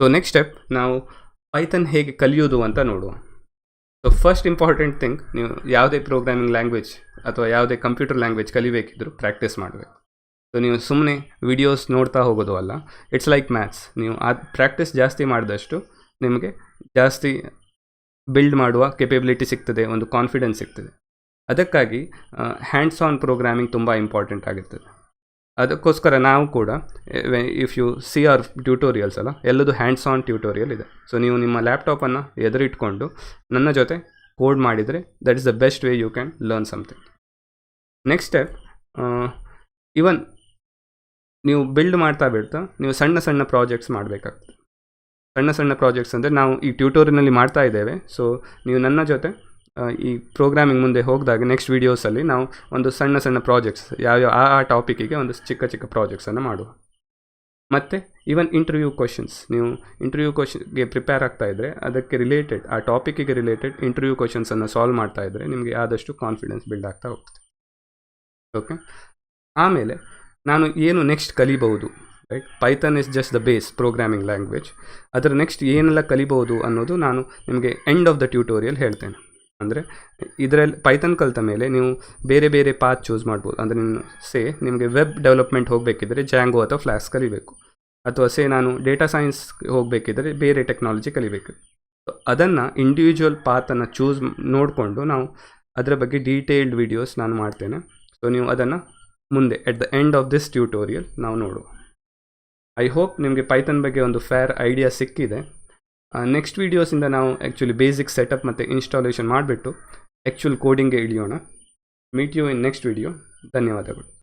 So next step ನಾವು Python ಹೇಗೆ ಕಲಿಯೋದು ಅಂತ ನೋಡುವ. ಸೊ ಫಸ್ಟ್ ಇಂಪಾರ್ಟೆಂಟ್ ಥಿಂಗ್ ನೀವು ಯಾವುದೇ ಪ್ರೋಗ್ರಾಮಿಂಗ್ ಲ್ಯಾಂಗ್ವೇಜ್ ಅಥವಾ ಯಾವುದೇ ಕಂಪ್ಯೂಟರ್ ಲ್ಯಾಂಗ್ವೇಜ್ ಕಲಿಬೇಕಿದ್ರು ಪ್ರಾಕ್ಟೀಸ್ ಮಾಡಬೇಕು. ಸೊ ನೀವು ಸುಮ್ಮನೆ ವಿಡಿಯೋಸ್ ನೋಡ್ತಾ ಹೋಗೋದು ಅಲ್ಲ. ಇಟ್ಸ್ ಲೈಕ್ ಮ್ಯಾಥ್ಸ್ ನೀವು ಆ ಪ್ರಾಕ್ಟೀಸ್ ಜಾಸ್ತಿ ಮಾಡಿದಷ್ಟು ನಿಮಗೆ ಜಾಸ್ತಿ ಬಿಲ್ಡ್ ಮಾಡುವ ಕೆಪಬಿಲಿಟಿ ಸಿಗ್ತದೆ, ಒಂದು ಕಾನ್ಫಿಡೆನ್ಸ್ ಸಿಗ್ತದೆ. ಅದಕ್ಕಾಗಿ ಹ್ಯಾಂಡ್ಸ್ ಆನ್ ಪ್ರೋಗ್ರಾಮಿಂಗ್ ತುಂಬ ಇಂಪಾರ್ಟೆಂಟ್ ಆಗಿರ್ತದೆ. ಅದಕ್ಕೋಸ್ಕರ ನಾವು ಕೂಡ if you see our tutorials ಅಲ್ಲ, ಎಲ್ಲದು ಹ್ಯಾಂಡ್ಸ್ ಆನ್ ಟ್ಯೂಟೋರಿಯಲ್ ಇದೆ. ಸೊ ನೀವು ನಿಮ್ಮ ಲ್ಯಾಪ್ಟಾಪನ್ನು ಎದುರಿಟ್ಕೊಂಡು, ನನ್ನ ಜೊತೆ ಕೋಡ್ ಮಾಡಿದರೆ that is the best way you can learn something next step even ನೀವು ಬಿಲ್ಡ್ ಮಾಡ್ತಾ ಬಿಡ್ತಾ, ನೀವು ಸಣ್ಣ ಸಣ್ಣ ಪ್ರಾಜೆಕ್ಟ್ಸ್ ಮಾಡಬೇಕಾಗ್ತದೆ. ಸಣ್ಣ ಸಣ್ಣ ಪ್ರಾಜೆಕ್ಟ್ಸ್ ಅಂದರೆ ನಾವು ಈ ಟ್ಯೂಟೋರಿಯಲ್ನಲ್ಲಿ ಮಾಡ್ತಾ ಇದ್ದೇವೆ. ಸೊ ನೀವು ನನ್ನ ಜೊತೆ ಈ ಪ್ರೋಗ್ರಾಮಿಂಗ್ ಮುಂದೆ ಹೋಗಿದಾಗ ನೆಕ್ಸ್ಟ್ ವೀಡಿಯೋಸಲ್ಲಿ ನಾವು ಒಂದು ಸಣ್ಣ ಸಣ್ಣ ಪ್ರಾಜೆಕ್ಟ್ಸ್ ಯಾವ್ಯಾವ ಆ ಆ ಟಾಪಿಕ್ಕಿಗೆ ಒಂದು ಚಿಕ್ಕ ಚಿಕ್ಕ ಪ್ರಾಜೆಕ್ಟ್ಸನ್ನು ಮಾಡುವ. ಮತ್ತು ಈವನ್ ಇಂಟರ್ವ್ಯೂ ಕ್ವಶನ್ಸ್ ನೀವು ಇಂಟರ್ವ್ಯೂ ಕ್ವಶನ್ಗೆ ಪ್ರಿಪೇರ್ ಆಗ್ತಾ ಇದ್ದರೆ ಅದಕ್ಕೆ ರಿಲೇಟೆಡ್ ಆ ಟಾಪಿಕ್ಕಿಗೆ ರಿಲೇಟೆಡ್ ಇಂಟರ್ವ್ಯೂ ಕ್ವಶನ್ಸನ್ನು ಸಾಲ್ವ್ ಮಾಡ್ತಾ ಇದ್ದರೆ ನಿಮಗೆ ಆದಷ್ಟು ಕಾನ್ಫಿಡೆನ್ಸ್ ಬಿಲ್ಡ್ ಆಗ್ತಾ ಹೋಗ್ತದೆ ಓಕೆ ಆಮೇಲೆ ನಾನು ಏನು next ಕಲಿಬಹುದು? Right Python is just the base programming language ಅದರ ನೆಕ್ಸ್ಟ್ ಏನೆಲ್ಲ ಕಲಿಬಹುದು ಅನ್ನೋದು ನಾನು ನಿಮಗೆ ಎಂಡ್ ಆಫ್ ದ ಟ್ಯೂಟೋರಿಯಲ್ ಹೇಳ್ತೇನೆ. ಅಂದರೆ ಇದರಲ್ಲಿ ಪೈಥನ್ ಕಲಿತ ಮೇಲೆ ನೀವು ಬೇರೆ ಬೇರೆ ಪಾತ್ ಚೂಸ್ ಮಾಡ್ಬೋದು. ಅಂದರೆ ನೀವು ಸೇ ನಿಮಗೆ ವೆಬ್ ಡೆವಲಪ್ಮೆಂಟ್ ಹೋಗಬೇಕಿದ್ರೆ ಜ್ಯಾಂಗೋ ಅಥವಾ ಫ್ಲಾಸ್ ಕಲಿಬೇಕು. ಅಥವಾ ಸೇ ನಾನು ಡೇಟಾ ಸೈನ್ಸ್ ಹೋಗಬೇಕಿದ್ರೆ ಬೇರೆ ಟೆಕ್ನಾಲಜಿ ಕಲಿಬೇಕು. ಅದನ್ನು ಇಂಡಿವಿಜುವಲ್ ಪಾತನ್ನು ಚೂಸ್ ನೋಡಿಕೊಂಡು ನಾವು ಅದರ ಬಗ್ಗೆ ಡೀಟೇಲ್ಡ್ ವಿಡಿಯೋಸ್ ನಾನು ಮಾಡ್ತೇನೆ. ಸೊ ನೀವು ಅದನ್ನು ಮುಂದೆ at the end of this tutorial ನಾವು ನೋಡುವ. ಐ ಹೋಪ್ ನಿಮಗೆ ಪೈಥನ್ ಬಗ್ಗೆ ಒಂದು ಫೇರ್ ಐಡಿಯಾ ಸಿಕ್ಕಿದೆ. ನೆಕ್ಸ್ಟ್ ವೀಡಿಯೋಸಿಂದ ನಾವು ಆ್ಯಕ್ಚುಲಿ ಬೇಸಿಕ್ ಸೆಟಪ್ ಮತ್ತು ಇನ್ಸ್ಟಾಲೇಷನ್ ಮಾಡಿಬಿಟ್ಟು ಆ್ಯಕ್ಚುಲ್ ಕೋಡಿಂಗ್ಗೆ ಇಳಿಯೋಣ. Meet you in next video ಧನ್ಯವಾದಗಳು.